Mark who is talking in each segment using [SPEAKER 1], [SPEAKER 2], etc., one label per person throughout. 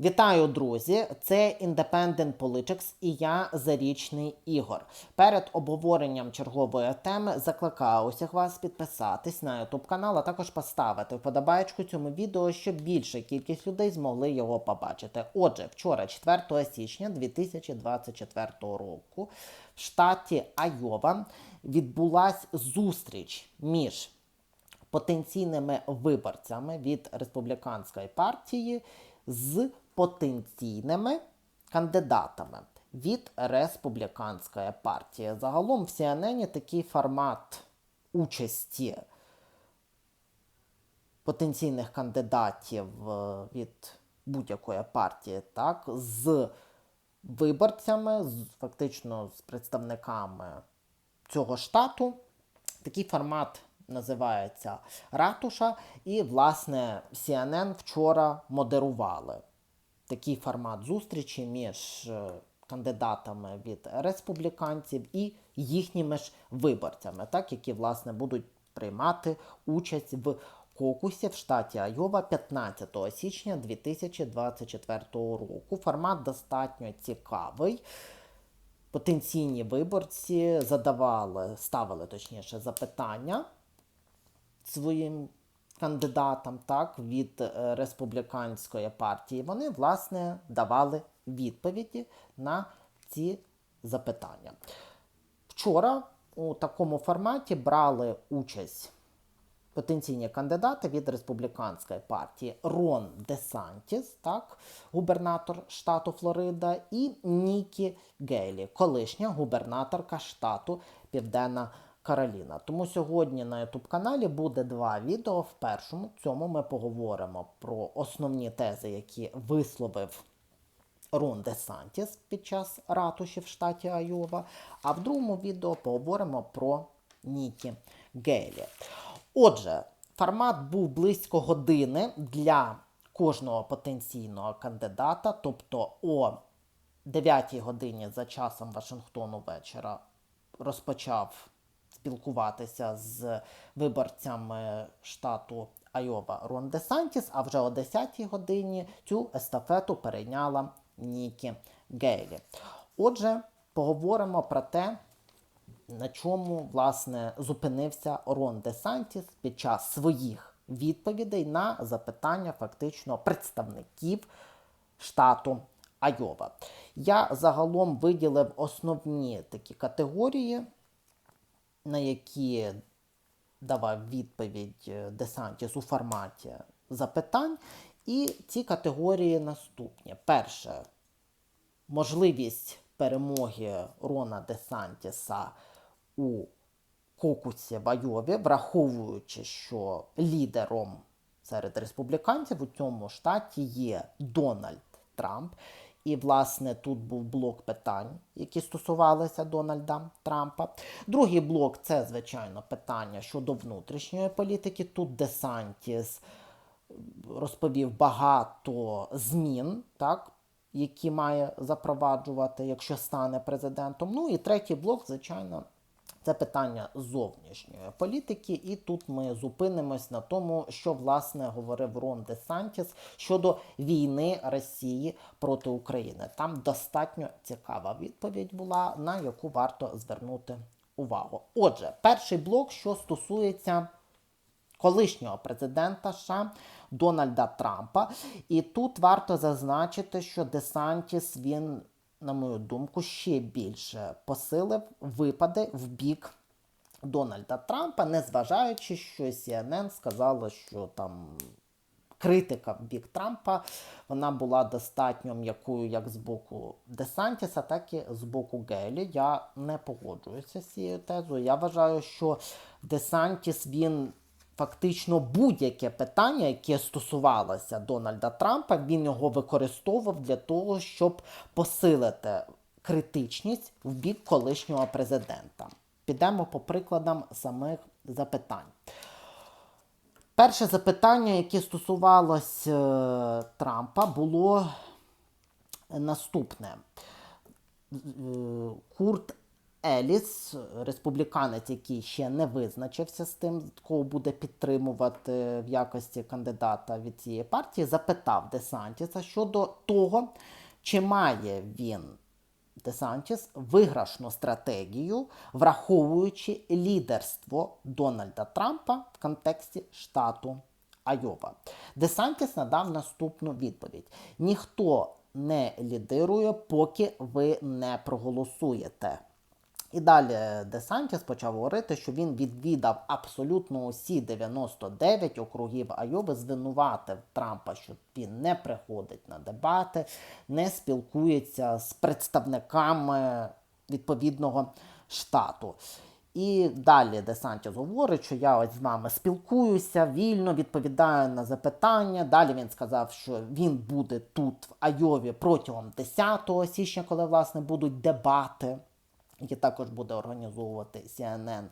[SPEAKER 1] Вітаю, друзі! Це Independent Politics і я Зарічний Ігор. Перед обговоренням чергової теми закликаю усіх вас підписатись на YouTube канал, а також поставити вподобаєчку цьому відео, щоб більша кількість людей змогли його побачити. Отже, вчора, 4 січня 2024 року, в штаті Айова відбулась зустріч між потенційними виборцями від республіканської партії з потенційними кандидатами від республіканської партії. Загалом в CNN такий формат участі потенційних кандидатів е, від будь-якої партії, так, з виборцями, з, фактично з представниками цього штату. Такий формат називається ратуша. І, власне, CNN вчора модерували такий формат зустрічі між е, кандидатами від республіканців і їхніми ж виборцями, так, які, власне, будуть приймати участь в кокусі в штаті Айова 15 січня 2024 року. Формат достатньо цікавий потенційні виборці задавали, ставили точніше запитання своїм кандидатам так, від е, республіканської партії. Вони, власне, давали відповіді на ці запитання. Вчора у такому форматі брали участь потенційні кандидати від республіканської партії Рон Десантіс, так, губернатор штату Флорида, і Нікі Гейлі, колишня губернаторка штату Південна Кароліна. Тому сьогодні на youtube каналі буде два відео. В першому цьому ми поговоримо про основні тези, які висловив. Рон Де Сантіс під час ратуші в штаті Айова. А в другому відео поговоримо про Нікі Гейлі. Отже, формат був близько години для кожного потенційного кандидата, тобто о 9 годині за часом Вашингтону вечора розпочав спілкуватися з виборцями штату Айова Рон Де Сантіс, а вже о 10-й годині цю естафету перейняла Нікі Гейлі. Отже, поговоримо про те, на чому власне зупинився Рон Де Сантіс під час своїх відповідей на запитання фактично представників штату Айова. Я загалом виділив основні такі категорії, на які давав відповідь Десантіс у форматі запитань. І ці категорії наступні. Перше, можливість перемоги Рона Десантіса у кокусі в Айові, враховуючи, що лідером серед республіканців у цьому штаті є Дональд Трамп. І, власне, тут був блок питань, які стосувалися Дональда Трампа. Другий блок це, звичайно, питання щодо внутрішньої політики. Тут Десантіс розповів багато змін, так, які має запроваджувати, якщо стане президентом. Ну і третій блок, звичайно, це питання зовнішньої політики, і тут ми зупинимось на тому, що власне говорив Рон Де Сантіс щодо війни Росії проти України. Там достатньо цікава відповідь була, на яку варто звернути увагу. Отже, перший блок, що стосується колишнього президента США Дональда Трампа, і тут варто зазначити, що Десантіс він на мою думку, ще більше посилив випади в бік Дональда Трампа, незважаючи, що CNN сказала, що там. Критика в бік Трампа вона була достатньо м'якою як з боку Десантіса, так і з боку Гейлі. Я не погоджуюся з цією тезою. Я вважаю, що Десантіс він фактично будь-яке питання, яке стосувалося Дональда Трампа, він його використовував для того, щоб посилити критичність в бік колишнього президента. Підемо по прикладам самих запитань. Перше запитання, яке стосувалося е, Трампа, було наступне. Е, Курт Еліс, республіканець, який ще не визначився з тим, кого буде підтримувати в якості кандидата від цієї партії, запитав Десантіса щодо того, чи має він Десантіс виграшну стратегію, враховуючи лідерство Дональда Трампа в контексті штату Айова. Десантіс надав наступну відповідь: ніхто не лідирує, поки ви не проголосуєте. І далі Десантіс почав говорити, що він відвідав абсолютно усі 99 округів Айови, звинуватив Трампа, що він не приходить на дебати, не спілкується з представниками відповідного штату. І далі Десантіс говорить, що я ось з вами спілкуюся, вільно відповідаю на запитання. Далі він сказав, що він буде тут, в Айові, протягом 10 січня, коли власне будуть дебати які також буде організовувати CNN.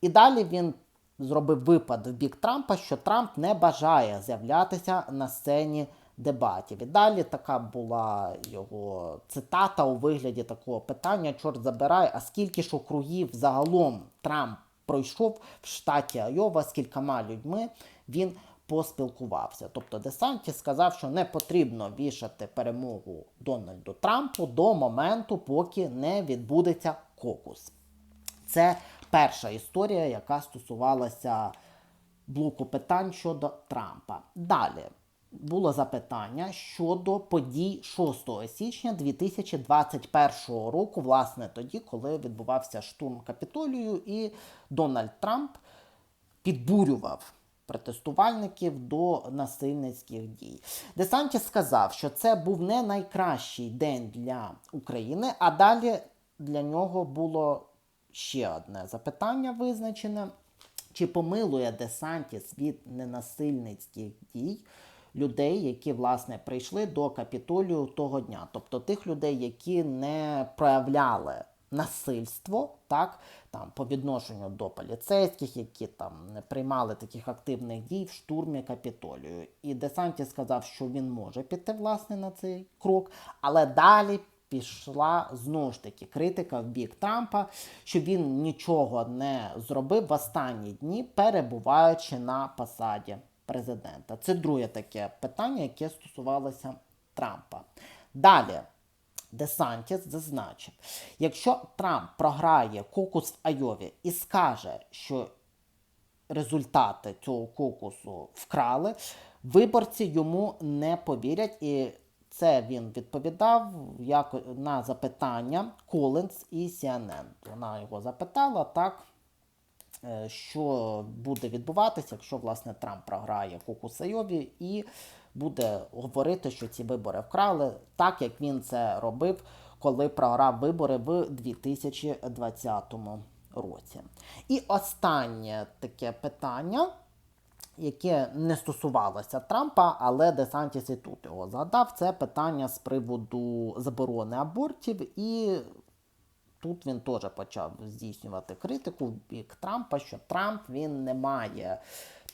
[SPEAKER 1] І далі він зробив випад в бік Трампа, що Трамп не бажає з'являтися на сцені дебатів. І далі така була його цитата у вигляді такого питання: чорт забирай, а скільки ж округів загалом Трамп пройшов в штаті Айова, з кількома людьми він поспілкувався. Тобто Десанті сказав, що не потрібно вішати перемогу Дональду Трампу до моменту, поки не відбудеться кокус. Це перша історія, яка стосувалася блоку питань щодо Трампа. Далі було запитання щодо подій 6 січня 2021 року, власне, тоді, коли відбувався штурм Капітолію, і Дональд Трамп підбурював протестувальників до насильницьких дій. Десантіс сказав, що це був не найкращий день для України, а далі для нього було ще одне запитання визначене. Чи помилує Десантіс від ненасильницьких дій людей, які власне прийшли до капітолію того дня? Тобто тих людей, які не проявляли насильство, так, там, по відношенню до поліцейських, які там не приймали таких активних дій в штурмі капітолію. І Десанті сказав, що він може піти власне на цей крок, але далі. Пішла знову ж таки критика в бік Трампа, що він нічого не зробив в останні дні, перебуваючи на посаді президента. Це друге таке питання, яке стосувалося Трампа. Далі Десантіс зазначив, якщо Трамп програє кокус в Айові і скаже, що результати цього кокусу вкрали, виборці йому не повірять. І це він відповідав як на запитання Колінс і CNN. Вона його запитала так. е, Що буде відбуватися, якщо власне Трамп програє кокус Айові і буде говорити, що ці вибори вкрали, так як він це робив, коли програв вибори в 2020 році. І останнє таке питання, яке не стосувалося Трампа, але Десантіс і тут його згадав, це питання з приводу заборони абортів. І тут він теж почав здійснювати критику бік Трампа, що Трамп він не має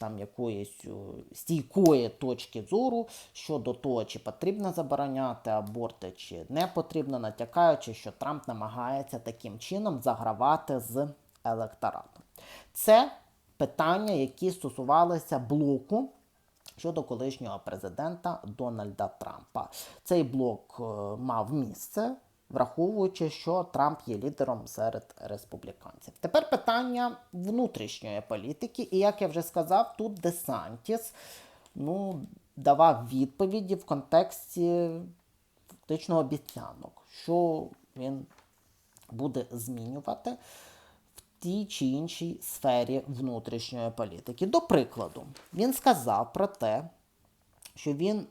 [SPEAKER 1] там якоїсь стійкої точки зору щодо того, чи потрібно забороняти аборти, чи не потрібно, натякаючи, що Трамп намагається таким чином загравати з електоратом. Це питання, які стосувалися блоку. Щодо колишнього президента Дональда Трампа. Цей блок е, мав місце, враховуючи, що Трамп є лідером серед республіканців. Тепер питання внутрішньої політики, і як я вже сказав, тут Десантіс ну, давав відповіді в контексті фактично обіцянок, що він буде змінювати тій чи іншій сфері внутрішньої політики. До прикладу, він сказав про те, що він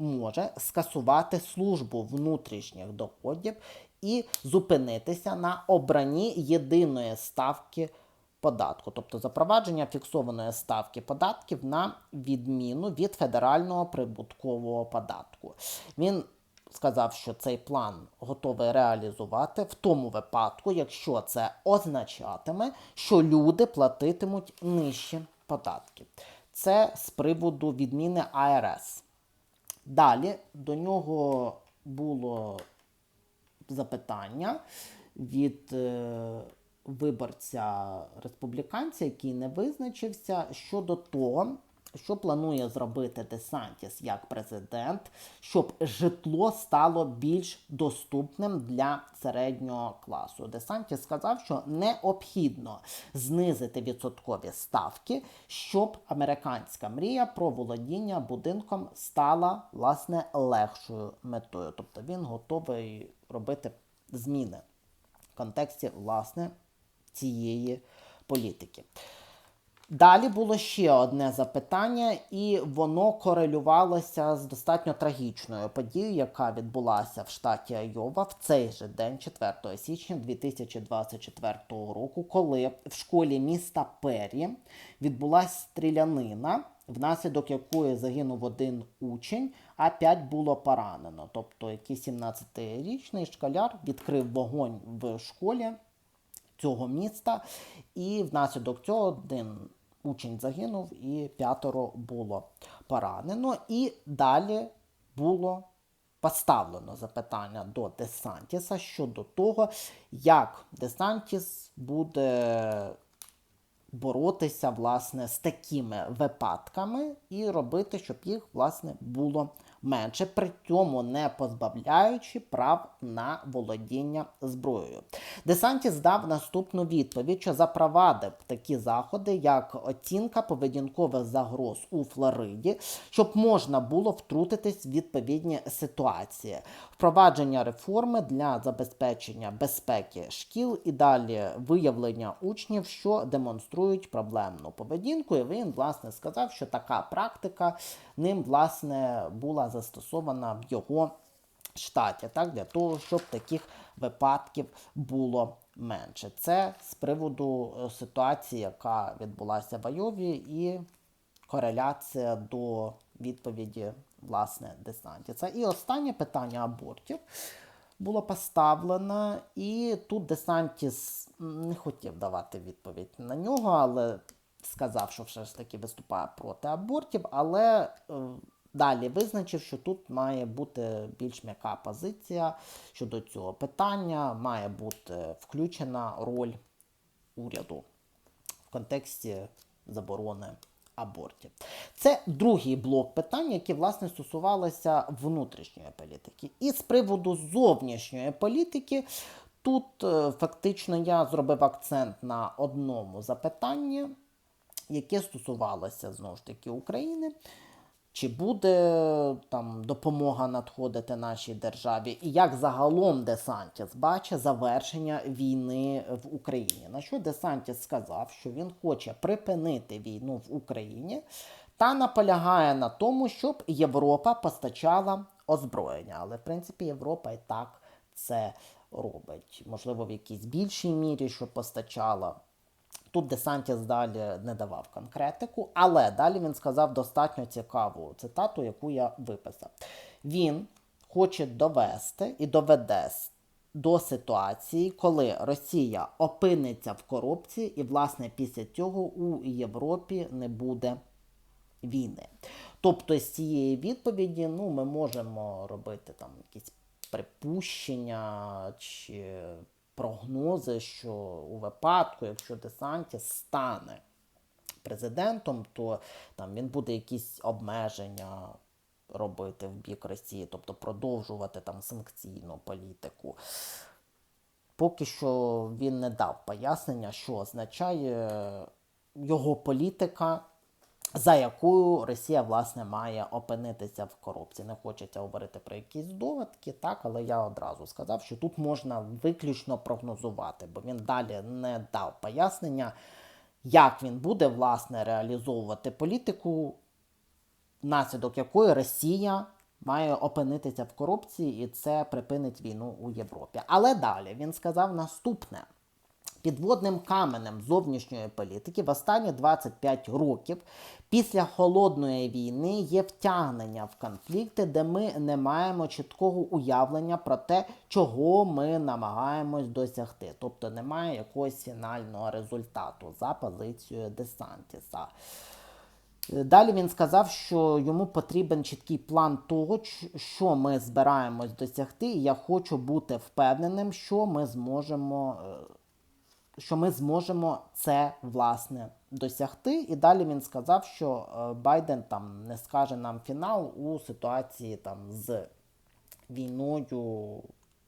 [SPEAKER 1] може скасувати службу внутрішніх доходів і зупинитися на обранні єдиної ставки податку, тобто запровадження фіксованої ставки податків на відміну від федерального прибуткового податку. Він сказав, що цей план готовий реалізувати в тому випадку, якщо це означатиме, що люди платитимуть нижчі податки. Це з приводу відміни АРС. Далі до нього було запитання від е, виборця республіканця, який не визначився щодо того, що планує зробити Десантіс як президент, щоб житло стало більш доступним для середнього класу. Десантіс сказав, що необхідно знизити відсоткові ставки, щоб американська мрія про володіння будинком стала власне легшою метою. Тобто він готовий робити зміни в контексті власне цієї політики. Далі було ще одне запитання, і воно корелювалося з достатньо трагічною подією, яка відбулася в штаті Айова в цей же день, 4 січня 2024 року, коли в школі міста Пері відбулася стрілянина, внаслідок якої загинув один учень, а п'ять було поранено. Тобто, який 17-річний школяр відкрив вогонь в школі цього міста, і внаслідок цього один учень загинув і п'ятеро було поранено. І далі було поставлено запитання до Десантіса щодо того, як Десантіс буде боротися власне з такими випадками і робити, щоб їх власне було менше, при цьому не позбавляючи прав на володіння зброєю. Десантіс дав наступну відповідь, що запровадив такі заходи, як оцінка поведінкових загроз у Флориді, щоб можна було втрутитись в відповідні ситуації, впровадження реформи для забезпечення безпеки шкіл і далі виявлення учнів, що демонструють проблемну поведінку. І він власне сказав, що така практика ним власне була застосована в його штаті, так, для того, щоб таких випадків було менше. Це з приводу е, ситуації, яка відбулася в Айові, і кореляція до відповіді власне Десантіса. І останнє питання абортів було поставлено, і тут Десантіс не хотів давати відповідь на нього, але сказав, що все ж таки виступає проти абортів, але е, далі визначив, що тут має бути більш м'яка позиція щодо цього питання, має бути включена роль уряду в контексті заборони абортів. Це другий блок питань, які власне стосувалися внутрішньої політики. І з приводу зовнішньої політики. Тут е, фактично я зробив акцент на одному запитанні, яке стосувалося знову ж таки України. Чи буде там допомога надходити нашій державі, і як загалом Десантіс бачить завершення війни в Україні? На що Десантіс сказав, що він хоче припинити війну в Україні та наполягає на тому, щоб Європа постачала озброєння. Але в принципі Європа і так це робить. Можливо, в якійсь більшій мірі, що постачала. Тут Десантіс далі не давав конкретику, але далі він сказав достатньо цікаву цитату, яку я виписав. Він хоче довести і доведе до ситуації, коли Росія опиниться в корупції, і, власне, після цього у Європі не буде війни. Тобто, з цієї відповіді ну, ми можемо робити там якісь припущення чи прогнози, що у випадку, якщо Десантіс стане президентом, то там він буде якісь обмеження робити в бік Росії, тобто продовжувати там санкційну політику. Поки що він не дав пояснення, що означає його політика за якою Росія власне має опинитися в корупції. Не хочеться говорити про якісь довідки, так, але я одразу сказав, що тут можна виключно прогнозувати, бо він далі не дав пояснення, як він буде власне реалізовувати політику, внаслідок якої Росія. Має опинитися в корупції, і це припинить війну у Європі. Але далі він сказав наступне: підводним каменем зовнішньої політики в останні 25 років після холодної війни є втягнення в конфлікти, де ми не маємо чіткого уявлення про те, чого ми намагаємось досягти. Тобто немає якогось фінального результату за позицією Десантіса. Е, Далі він сказав, що йому потрібен чіткий план того, що ми збираємось досягти, і я хочу бути впевненим, що ми зможемо. Що ми зможемо це власне досягти. І далі він сказав, що е, Байден там не скаже нам фінал у ситуації там з війною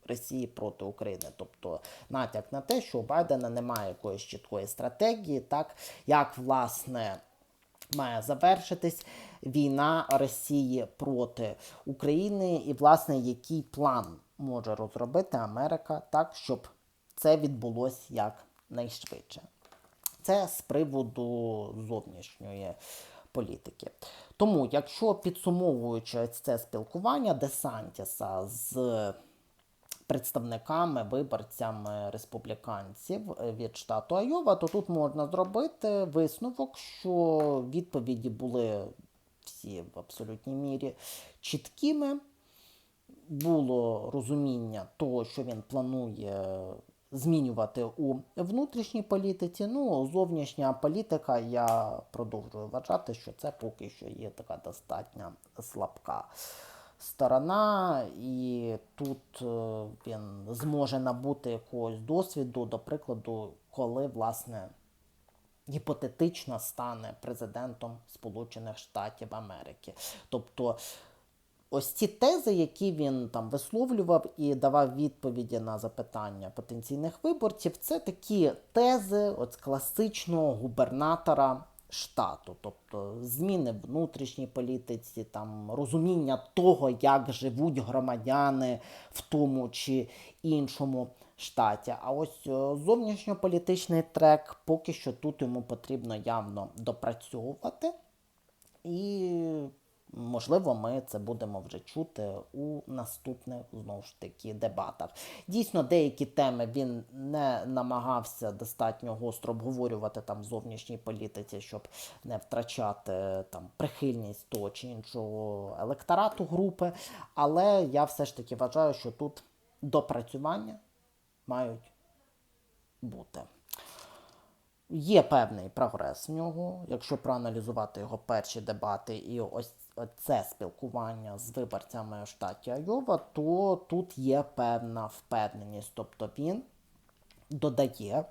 [SPEAKER 1] Росії проти України. Тобто натяк на те, що у Байдена немає якоїсь чіткої стратегії, так як власне має завершитись війна Росії проти України, і власне який план може розробити Америка так, щоб це відбулося якнайшвидше. Це з приводу зовнішньої політики. Тому, якщо підсумовуючи це спілкування Десантіса з представниками, виборцями республіканців е, від штату Айова, то тут можна зробити висновок, що відповіді були всі в абсолютній мірі чіткими. Було розуміння того, що він планує змінювати у внутрішній політиці. Ну, зовнішня політика, я продовжую вважати, що це поки що є така достатньо слабка сторона, і тут е, він зможе набути якогось досвіду, до прикладу, коли власне гіпотетично стане президентом Сполучених Штатів Америки. Тобто ось ці тези, які він там висловлював і давав відповіді на запитання потенційних виборців, це такі тези от класичного губернатора штату, тобто зміни в внутрішній політиці, там розуміння того, як живуть громадяни в тому чи іншому штаті. А ось е, зовнішньополітичний трек поки що тут йому потрібно явно допрацьовувати. І можливо, ми це будемо вже чути у наступних знову ж таки дебатах. Дійсно, деякі теми він не намагався достатньо гостро обговорювати там в зовнішній політиці, щоб не втрачати там прихильність того чи іншого електорату групи. Але я все ж таки вважаю, що тут допрацювання мають бути. Є певний прогрес в нього, якщо проаналізувати його перші дебати і ось це спілкування з виборцями в штаті Айова, то тут є певна впевненість. Тобто він додає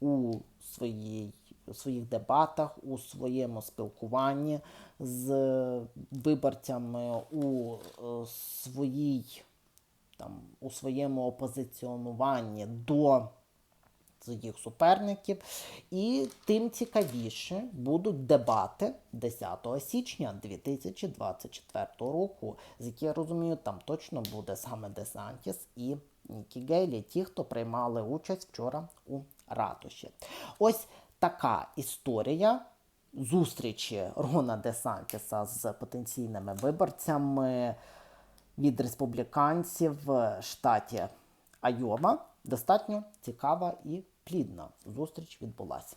[SPEAKER 1] у своїй, у своїх дебатах, у своєму спілкуванні з виборцями, у е, своїй там у своєму опозиціонуванні до своїх суперників, і тим цікавіше будуть дебати 10 січня 2024 року, з які я розумію, там точно буде саме Десантіс і Нікі Гейлі, ті, хто приймали участь вчора у ратуші. Ось така історія зустрічі Рона Десантіса з потенційними виборцями від республіканців в штаті Айова. Достатньо цікава і плідна зустріч відбулася.